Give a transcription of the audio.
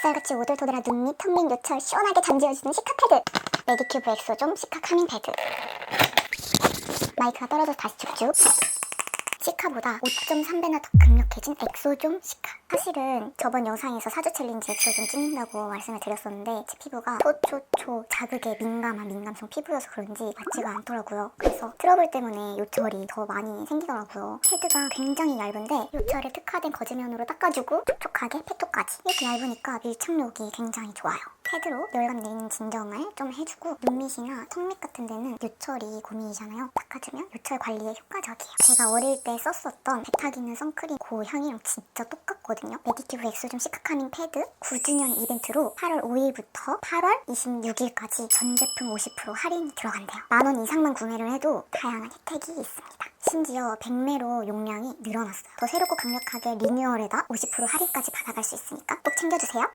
닭살같이 오돌토돌한 눈 밑, 턱 밑, 요철 시원하게 잠재워주는 시카 패드. 메디큐브 엑소좀 시카 카밍 패드. 마이크가 떨어져서 다시 쭉쭉 시카보다 5.3배나 더 강력해진 엑소좀 시카. 사실은 저번 영상에서 사주 챌린지 엑소 좀 찍는다고 말씀을 드렸었는데 제 피부가 초초초 자극에 민감한 민감성 피부여서 그런지 맞지가 않더라고요. 그래서 트러블 때문에 요철이 더 많이 생기더라고요. 패드가 굉장히 얇은데 요철에 특화된 거즈면으로 닦아주고 촉촉하게 페토까지. 이렇게 얇으니까 밀착력이 굉장히 좋아요 패드로 열감 내리는 진정을 좀 해주고 눈밑이나 턱밑 같은 데는 요철이 고민이잖아요. 닦아주면 요철 관리에 효과적이에요. 제가 어릴 때 썼었던 배타기는 선크림 그 향이랑 진짜 똑같거든요. 메디큐브 엑소좀 시카카밍 패드 9주년 이벤트로 8월 5일부터 8월 26일까지 전 제품 50% 할인이 들어간대요. 만 원 이상만 구매를 해도 다양한 혜택이 있습니다. 심지어 100매로 용량이 늘어났어요. 더 새롭고 강력하게 리뉴얼에다 50% 할인까지 받아갈 수 있으니까 꼭 챙겨주세요